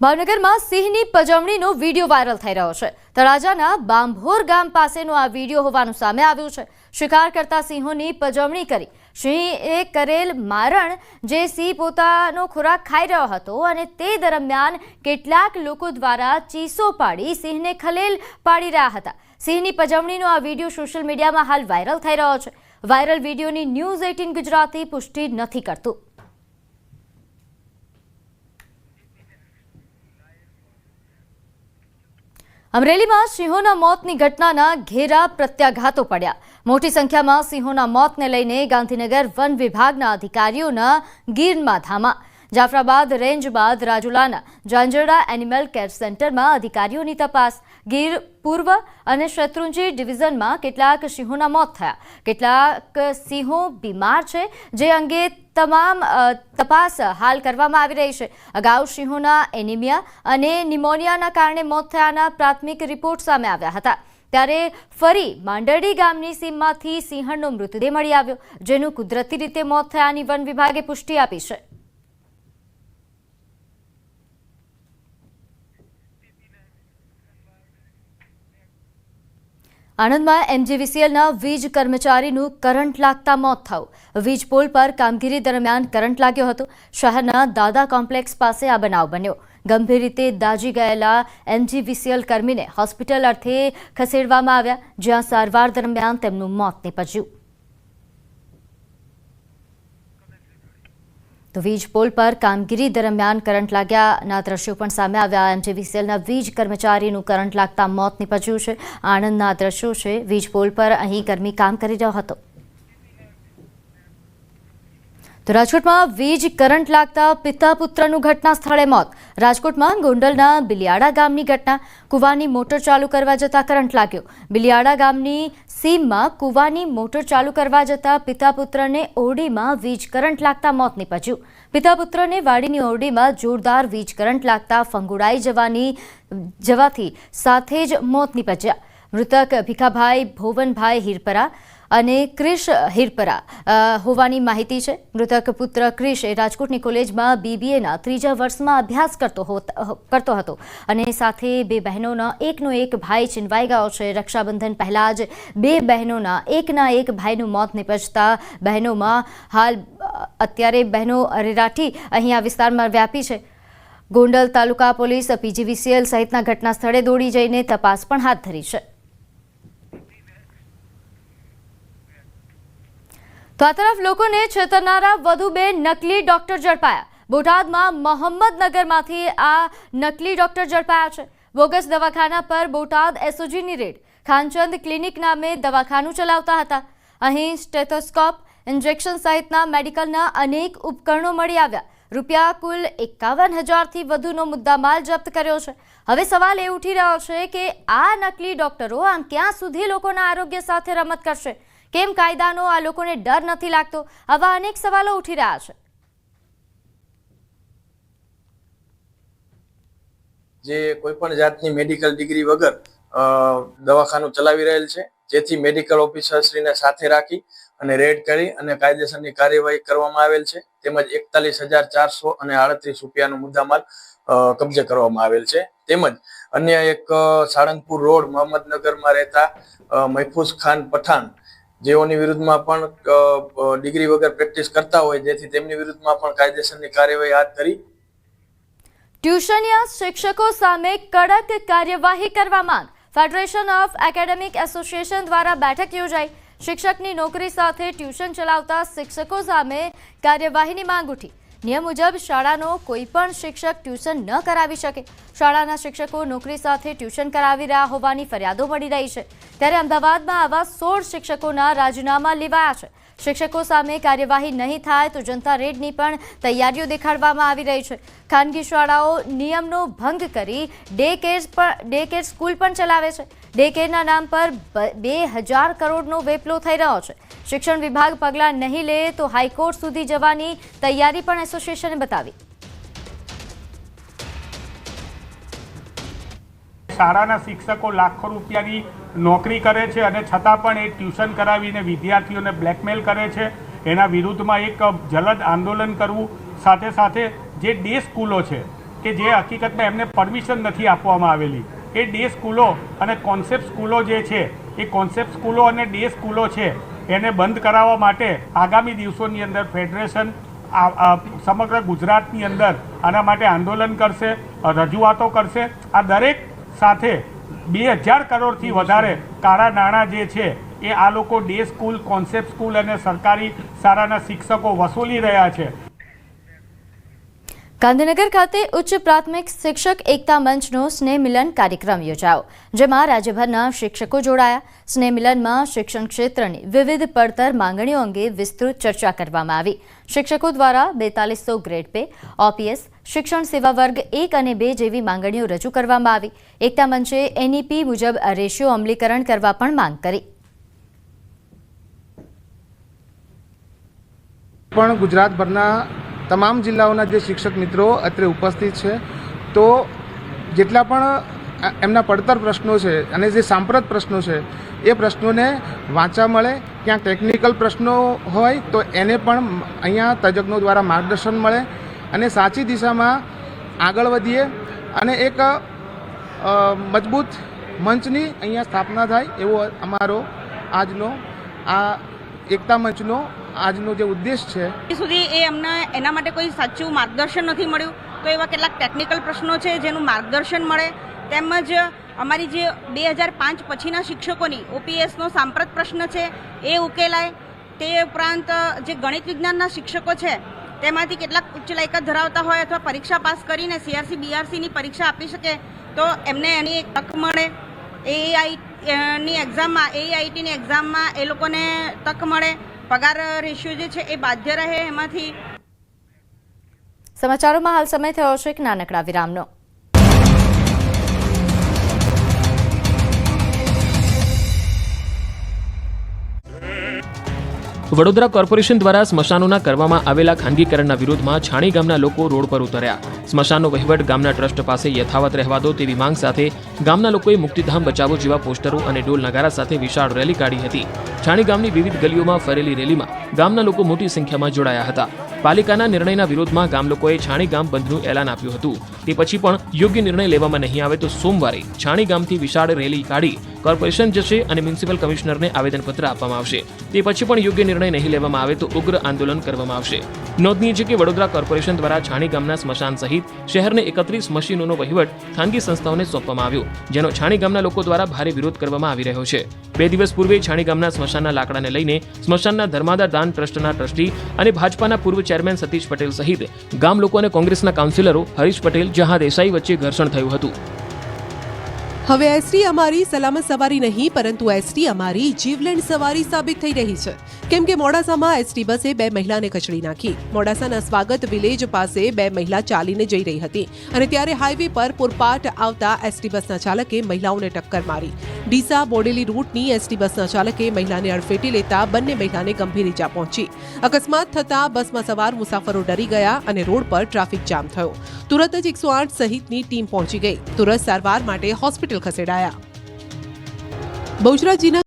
ભાવનગરમાં સિંહની પજવણીનો video viral થઈ રહ્યો છે. તળાજાના બાંભોર ગામ પાસેનો આ વીડિયો હોવાનું સામે આવ્યું છે. શિકાર કરતા સિંહોની પજવણી કરી. સિંહે કરેલ મારણ જે સિંહ પોતાનો ખોરાક ખાઈ રહ્યો હતો અને તે દરમિયાન કેટલાક લોકો દ્વારા ચીસો પાડી સિંહને ખલેલ પાડી રહ્યા હતા. સિંહની પજવણીનો આ વીડિયો સોશિયલ મીડિયામાં હાલ વાયરલ થઈ રહ્યો છે. વાયરલ વિડીયોની ન્યૂઝ એઇટીન ગુજરાતી પુષ્ટિ નથી કરતું. અમરેલીમાં સિંહોના મોતની ઘટનાના ઘેરા પ્રત્યાઘાતો પડ્યા. મોટી સંખ્યામાં સિંહોના મોતને લઈને ગાંધીનગર વન વિભાગના અધિકારીઓના ગીરમાં ધામા. જાફરાબાદ રેન્જ બાદ રાજુલાના જાંજરડા એનિમલ કેર સેન્ટરમાં અધિકારીઓની તપાસ. ગીર, પૂર્વ અને શત્રુંજી ડિવિઝનમાં કેટલાક સિંહોના મોત થયા. કેટલાક સિંહો બીમાર છે, જે અંગે તમામ તપાસ હાલ કરવામાં આવી રહી છે. અગાઉ સિંહોના એનિમિયા અને નિમોનિયાના કારણે મોત થયાના પ્રાથમિક રિપોર્ટ સામે આવ્યા હતા. ત્યારે ફરી માંડરડી ગામની સીમમાંથી સિંહણનો મૃતદેહ મળી આવ્યો, જેનું કુદરતી રીતે મોત થયાની વન વિભાગે પુષ્ટિ આપી છે. આણંદમાં એમજીવીસીએલના વીજ કર્મચારીનું કરંટ લાગતા મોત થયું. વીજ પોલ પર કામગીરી દરમિયાન કરંટ લાગ્યો હતો. શહેરના દાદા કોમ્પ્લેક્સ પાસે આ બનાવ બન્યો. ગંભીર રીતે દાજી ગયેલા એમજીવીસીએલ કર્મીને હોસ્પિટલ અર્થે ખસેડવામાં આવ્યા, જ્યાં સારવાર દરમિયાન તેમનું મોત નીપજ્યું. તો વીજ પોલ પર કામગીરી દરમિયાન કરંટ લાગ્યાના દ્રશ્યો પણ સામે આવ્યા. એમજીવીસીએલના વીજ કર્મચારીનું કરંટ લાગતા મોત નીપજ્યું છે. આણંદના દ્રશ્યો છે. વીજ પોલ પર અહીં કર્મી કામ કરી રહ્યો હતો. તો રાજકોટમાં વીજ કરંટ લાગતા પિતા પુત્રનું ઘટના સ્થળે મોત. રાજકોટમાં ગોંડલના બિલિયાડા ગામની ઘટના. કુવાની મોટર ચાલુ કરવા જતા કરંટ લાગ્યો. બિલિયાડા ગામની સીમમાં કુવાની મોટર ચાલુ કરવા જતા પિતા પુત્રને ઓરડીમાં વીજ કરંટ લાગતા મોત નીપજ્યું. પિતા પુત્રને વાડીની ઓરડીમાં જોરદાર વીજ કરંટ લાગતા ફંગુડાઈ જવાની, જવાથી સાથે જ મોત નીપજ્યા. મૃતક ભીખાભાઈ ભોવનભાઈ હિરપરા અને ક્રિશ હિરપરા. હોવાની માહિતી છે. મૃતક પુત્ર ક્રિશ એ રાજકોટની કોલેજમાં બીબીએના ત્રીજા વર્ષમાં અભ્યાસ કરતો કરતો હતો. અને સાથે બે બહેનોના એકનો એક ભાઈ ચિનવાઈ ગયો છે. રક્ષાબંધન પહેલાં જ બે બહેનોના એકના એક ભાઈનું મોત નિપજતા બહેનોમાં હાલ અત્યારે બહેનો અરેરાટી અહીં આ વિસ્તારમાં વ્યાપી છે. ગોંડલ તાલુકા પોલીસ, પીજીવીસીએલ સહિતના ઘટના સ્થળે દોડી જઈને તપાસ પણ હાથ ધરી છે. તો આ તરફ લોકોને છેતરનારા વધુ બે નકલી ડોક્ટર ઝડપાયા. બોટાદમાં મોહમ્મદનગરમાંથી આ નકલી ડોક્ટર ઝડપાયા છે. બોગસ દવાખાના પર બોટાદ એસઓજીની રેડ. ખાનચંદ ક્લિનિક નામે દવાખાનું ચલાવતા હતા. અહીં સ્ટેથોસ્કોપ, ઇન્જેક્શન સહિતના મેડિકલના અનેક ઉપકરણો મળી આવ્યા. રૂપિયા કુલ એકાવન હજારથી વધુનો મુદ્દામાલ જપ્ત કર્યો છે. હવે સવાલ એ ઉઠી રહ્યો છે કે આ નકલી ડોક્ટરો આમ ક્યાં સુધી લોકોના આરોગ્ય સાથે રમત કરશે? કેમ કાયદાનો આ લોકોને ડર નથી લાગતો? આવા અનેક સવાલો ઉઠી રહ્યા છે. જે કોઈ પણ જાતની મેડિકલ ડિગ્રી વગર દવાખાનું ચલાવી રહેલ છે, જેથી મેડિકલ ઓફિસરશ્રીને સાથે રાખી અને રેડ કરી અને કાયદેસરની કાર્યવાહી કરવામાં આવેલ છે, તેમજ એકતાલીસ હજાર ચારસો અને આડત્રીસ રૂપિયાનો મુદ્દામાલ કબજે કરવામાં આવેલ છે. તેમજ અન્ય એક સાળંગપુર રોડ, મોહમ્મદનગરમાં રહેતા મહેફૂઝ ખાન પઠાણ જેઓની વિરુદ્ધમાં પણ ડિગ્રી વગર પ્રેક્ટિસ કરતા હોય, જેથી તેમની વિરુદ્ધમાં પણ કાયદેસરની કાર્યવાહી હાથ ધરી. ટ્યુશનિયા શિક્ષકો સામે કડક કાર્યવાહી કરવા માંગ. ફેડરેશન ઓફ એકેડેમિક એસોસિએશન દ્વારા બેઠક યોજાઈ. શિક્ષકની નોકરી સાથે ટ્યુશન ચલાવતા શિક્ષકો સામે કાર્યવાહીની માંગ ઉઠી. નિયમ મુજબ શાળાનો કોઈ પણ શિક્ષક ટ્યુશન ન કરાવી શકે. શાળાના શિક્ષકો નોકરી સાથે ટ્યુશન કરાવી રહ્યા હોવાની ફરિયાદો મળી રહી છે. ત્યારે અમદાવાદમાં આવા સોળ શિક્ષકોના રાજીનામા લેવાયા છે. શિક્ષકો સામે કાર્યવાહી નહીં થાય તો જનતા રેડની પણ તૈયારીઓ દેખાડવામાં આવી રહી છે. ખાનગી શાળાઓ નિયમનો ભંગ કરી day care day care school પણ ચલાવે છે. ડે કેરના નામ પર બે હજાર કરોડનો વેપલો થઈ રહ્યો છે. શિક્ષણ વિભાગ પગલાં નહીં લે તો હાઈકોર્ટ સુધી જવાની તૈયારી પણ એસોસિએશને બતાવી. શાળાના શિક્ષકો લાખો રૂપિયાની નોકરી કરે છે અને છતાં પણ એ ટ્યુશન કરાવીને વિદ્યાર્થીઓને બ્લેકમેલ કરે છે. એના વિરુદ્ધમાં એક જલદ આંદોલન કરવું, સાથે સાથે જે ડે સ્કૂલો છે, કે જે હકીકતમાં એમને પરમિશન નથી આપવામાં આવેલી, એ ડે સ્કૂલો અને કોન્સેપ્ટ સ્કૂલો જે છે, એ કોન્સેપ્ટ સ્કૂલો અને ડે સ્કૂલો છે એને બંધ કરાવવા માટે આગામી દિવસોની અંદર ફેડરેશન સમગ્ર ગુજરાતની અંદર આના માટે આંદોલન કરશે, રજૂઆતો કરશે. આ દરેક સાથે બે હજાર કરોડથી વધારે કાળા નાણાં જે છે, એ આ લોકો ડે સ્કૂલ, કોન્સેપ્ટ સ્કૂલ અને સરકારી શાળાના શિક્ષકો વસૂલી રહ્યા છે. ગાંધીનગર ખાતે ઉચ્ચ પ્રાથમિક શિક્ષક એકતા મંચનો સ્નેહ મિલન કાર્યક્રમ યોજાયો, જેમાં રાજ્યભરના શિક્ષકો જોડાયા. સ્નેહ મિલનમાં શિક્ષણ ક્ષેત્રની વિવિધ પડતર માંગણીઓ અંગે વિસ્તૃત ચર્ચા કરવામાં આવી. શિક્ષકો દ્વારા બેતાલીસો ગ્રેડ પે, ઓપીએસ, શિક્ષણ સેવા વર્ગ એક અને બે જેવી માંગણીઓ રજૂ કરવામાં આવી. એકતા મંચે એનઈપી મુજબ રેશિયો અમલીકરણ કરવા પણ માંગ કરી. પણ ગુજરાતભરના તમામ જિલ્લાઓના જે શિક્ષક મિત્રો અત્રે ઉપસ્થિત છે, તો જેટલા પણ એમના પડતર પ્રશ્નો છે અને જે સાંપ્રત પ્રશ્નો છે, એ પ્રશ્નોને વાંચા મળે. ક્યાં ટેકનિકલ પ્રશ્નો હોય, તો એને પણ અહીંયા તજજ્ઞો દ્વારા માર્ગદર્શન મળે અને સાચી દિશામાં આગળ વધીએ અને એક મજબૂત મંચની અહીંયા સ્થાપના થાય એવો અમારો આજનો આ એકતા મંચનો આજનો જે ઉદ્દેશ છે, હજી સુધી એ અમને એના માટે કોઈ સાચું માર્ગદર્શન નથી મળ્યું. તો એવા કેટલાક ટેકનિકલ પ્રશ્નો છે જેનું માર્ગદર્શન મળે. તેમજ અમારી જે બે હજાર પાંચ પછીના શિક્ષકોની ઓપીએસનો સાંપ્રત પ્રશ્ન છે, એ ઉકેલાય. તે ઉપરાંત, જે ગણિત વિજ્ઞાનના શિક્ષકો છે, તેમાંથી કેટલાક ઉચ્ચ લાયકાત ધરાવતા હોય અથવા પરીક્ષા પાસ કરીને સીઆરસી બીઆરસીની પરીક્ષા આપી શકે, તો એમને એની એક તક મળે. એઆઈ ની એક્ઝામમાં એઆઈટીની એક્ઝામમાં એ લોકોને તક મળે. પગાર રેશિયો જે છે એ બાધ્ય રહે એમાંથી. સમાચારોમાં હાલ સમય થયો છે એક નાનકડા વિરામનો. વડોદરા કોર્પોરેશન દ્વારા સ્મશાનોના કરવામાં આવેલા ખાનગીકરણના વિરોધમાં છાણી ગામના લોકો રોડ પર ઉતર્યા. સ્મશાનનો વહીવટ ગામના ટ્રસ્ટ પાસે યથાવત રહેવા દો તેવી માંગ સાથે ગામના લોકોએ મુક્તિધામ બચાવો જેવા પોસ્ટરો અને ડોલ નગારા સાથે વિશાળ રેલી કાઢી હતી. છાણી ગામની વિવિધ ગલીઓમાં ફરેલી રેલીમાં ગામના લોકો મોટી સંખ્યામાં જોડાયા હતા. પાલિકાના નિર્ણયના વિરોધમાં ગામ લોકોએ છાણી ગામ બંધનું એલાન આપ્યું હતું. તે પછી પણ યોગ્ય નિર્ણય લેવામાં નહીં આવે તો સોમવારે છાણી ગામથી વિશાળ રેલી કાઢી કોર્પોરેશન જશે અને મ્યુનિસિપલ કમિશનરને આવેદનપત્ર આપવામાં આવશે. તે પછી પણ યોગ્ય નિર્ણય નહીં લેવામાં આવે તો ઉગ્ર આંદોલન કરવામાં આવશે. નોંધનીય છે કે વડોદરા કોર્પોરેશન દ્વારા છાણી ગામના સ્મશાન સહિત શહેરને એકત્રીસ મશીનોનો વહીવટ ખાનગી સંસ્થાઓને સોંપવામાં આવ્યો, જેનો છાણી ગામના લોકો દ્વારા ભારે વિરોધ કરવામાં આવી રહ્યો છે. બે દિવસ પૂર્વે છાણી ગામના સ્મશાનના લાકડાને લઈને સ્મશાનના ધર્માદા દાન ટ્રસ્ટના ટ્રસ્ટી અને ભાજપાના પૂર્વ ચેરમેન સતીશ પટેલ સહિત ગામ લોકો અને કોંગ્રેસના કાઉન્સિલરો હરીશ પટેલ, જહાં દેસાઈ વચ્ચે ઘર્ષણ થયું હતું. હવે એસટી અમારી સલામત સવારી નહીં, પરંતુ એસટી અમારી જીવલેણ સવારી સાબિત થઈ રહી છે. કેમ કે મોડાસામાં એસટી બસે બે મહિલાને કચડી નાખી. મોડાસાના સ્વાગત વિલેજ પાસે બે મહિલા ચાલીને જઈ રહી હતી અને ત્યારે હાઈવે પર પુરપાટ આવતા એસટી બસના ચાલકે મહિલાઓને ટક્કર મારી. ડીસા બોડેલી રૂટની એસટી બસના ચાલકે મહિલાને અડફેટી લેતા બંને મહિલાને ગંભીર ઈજા પહોંચી. અકસ્માત થતા બસમાં સવાર મુસાફરો ડરી ગયા અને રોડ પર ટ્રાફિક જામ થયો. તુરત જ એકસો આઠ સહિતની ટીમ પહોંચી ગઈ. તુરત સારવાર માટે હોસ્પિટલ ખસેડાયા. બહુચરાજીના